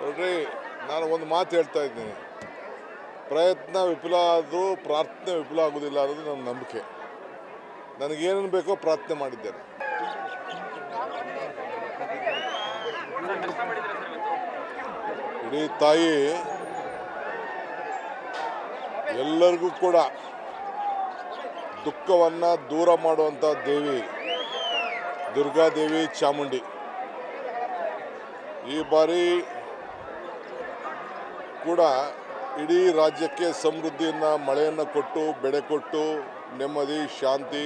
ನೋಡ್ರಿ, ನಾನು ಒಂದು ಮಾತು ಹೇಳ್ತಾ ಇದ್ದೀನಿ. ಪ್ರಯತ್ನ ವಿಫಲ ಆದರೂ ಪ್ರಾರ್ಥನೆ ವಿಫಲ ಆಗೋದಿಲ್ಲ ಅನ್ನೋದು ನನ್ನ ನಂಬಿಕೆ. ನನಗೇನೇನು ಬೇಕೋ ಪ್ರಾರ್ಥನೆ ಮಾಡಿದ್ದೇನೆ. ಇಡೀ ತಾಯಿ, ಎಲ್ಲರಿಗೂ ಕೂಡ ದುಃಖವನ್ನು ದೂರ ಮಾಡುವಂಥ ದೇವಿ. ದುರ್ಗಾದೇವಿ ಚಾಮುಂಡಿ. ಈ ಬಾರಿ ಕೂಡ ಇಡೀ ರಾಜ್ಯಕ್ಕೆ ಸಮೃದ್ಧಿಯನ್ನು, ಮಳೆಯನ್ನು ಕೊಟ್ಟು, ಬೆಳೆ ಕೊಟ್ಟು, ನೆಮ್ಮದಿ, ಶಾಂತಿ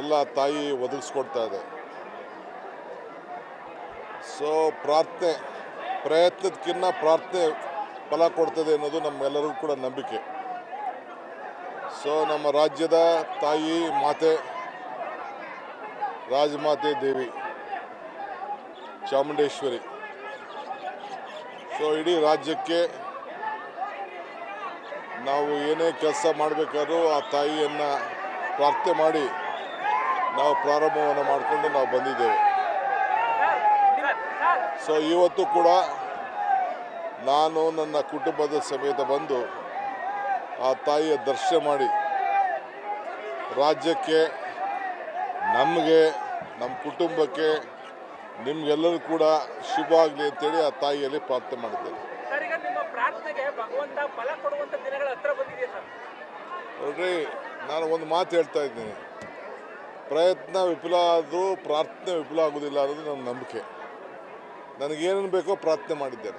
ಎಲ್ಲ ತಾಯಿ ಒದಗಿಸ್ಕೊಡ್ತಾ ಇದೆ. ಸೊ ಪ್ರಾರ್ಥನೆ ಪ್ರಯತ್ನದಕ್ಕಿನ್ನ ಪ್ರಾರ್ಥನೆ ಫಲ ಕೊಡ್ತದೆ ಅನ್ನೋದು ನಮ್ಮೆಲ್ಲರಿಗೂ ಕೂಡ ನಂಬಿಕೆ. ಸೊ ನಮ್ಮ ರಾಜ್ಯದ ತಾಯಿ, ಮಾತೆ ರಾಜಮಾತೆ ದೇವಿ, ಚಾಮುಂಡೇಶ್ವರಿ. ಸೊ ಇಡೀ ರಾಜ್ಯಕ್ಕೆ ನಾವು ಏನೇ ಕೆಲಸ ಮಾಡಬೇಕಾದ್ರೂ ಆ ತಾಯಿಯನ್ನು ಪ್ರಾರ್ಥನೆ ಮಾಡಿ ನಾವು ಪ್ರಾರಂಭವನ್ನು ಮಾಡಿಕೊಂಡು ನಾವು ಬಂದಿದ್ದೇವೆ. ಸೊ ಇವತ್ತು ಕೂಡ ನಾನು ನನ್ನ ಕುಟುಂಬದ ಸಮೇತ ಬಂದು ಆ ತಾಯಿಯ ದರ್ಶನ ಮಾಡಿ ರಾಜ್ಯಕ್ಕೆ ನಮಗೆ ನಮ್ಮ ಕುಟುಂಬಕ್ಕೆ ನಿಮ್ಗೆಲ್ಲರೂ ಕೂಡ ಶುಭ ಆಗಲಿ ಅಂತೇಳಿ ಆ ತಾಯಿಯಲ್ಲಿ ಪ್ರಾರ್ಥನೆ ಮಾಡಿದ್ದೇನೆ. ಸರ್ ಈಗ ನಿಮ್ಮ ಪ್ರಾರ್ಥನೆಗೆ ಭಗವಂತ ಫಲ ಕೊಡುವಂತ ದಿನಗಳ ಹತ್ರ ಬಂದಿದೆ ಸರ್? ನೋಡ್ರಿ ನಾನು ಒಂದು ಮಾತು ಹೇಳ್ತಾ ಇದ್ದೀನಿ. ಪ್ರಯತ್ನ ವಿಫಲ ಆದರೂ ಪ್ರಾರ್ಥನೆ ವಿಫಲ ಆಗೋದಿಲ್ಲ ಅನ್ನೋದು ನನ್ನ ನಂಬಿಕೆ. ನನಗೇನೇನು ಬೇಕೋ ಪ್ರಾರ್ಥನೆ ಮಾಡಿದ್ದೇನೆ.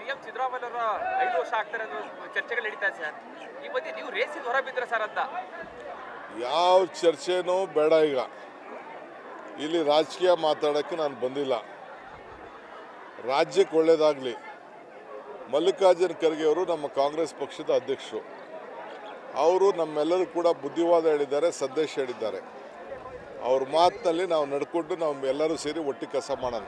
ಸಿಎಂ ಸಿದ್ದರಾಮಯ್ಯ ಅವರ ಐದು ವರ್ಷ ಆಗ್ತಾರೆ ಅನ್ನೋ ಚರ್ಚೆಗಳು ನಡೀತಾ ಇದೆ ಸರ್. ಈ ಮಧ್ಯೆ ನೀವು ರೇಸಿಗೆ ಹೊರ ಬಿದ್ರ ಸರ್ ಅಂತ. ಯಾವ ಚರ್ಚೆನೂ ಬೇಡ ಈಗ. ಇಲ್ಲಿ ರಾಜಕೀಯ ಮಾತಾಡೋಕ್ಕೆ ನಾನು ಬಂದಿಲ್ಲ. ರಾಜ್ಯಕ್ಕೆ ಒಳ್ಳೇದಾಗಲಿ. ಮಲ್ಲಿಕಾರ್ಜುನ ಖರ್ಗೆ ಅವರು ನಮ್ಮ ಕಾಂಗ್ರೆಸ್ ಪಕ್ಷದ ಅಧ್ಯಕ್ಷರು. ಅವರು ನಮ್ಮೆಲ್ಲರೂ ಕೂಡ ಬುದ್ಧಿವಾದ ಹೇಳಿದ್ದಾರೆ ಸಂದೇಶ ಹೇಳಿದ್ದಾರೆ. ಅವ್ರ ಮಾತಿನಲ್ಲಿ ನಾವು ನಡ್ಕೊಂಡು ನಾವು ಎಲ್ಲರೂ ಸೇರಿ ಒಟ್ಟಿಗೆ ಕೆಲಸ ಮಾಡೋಣ.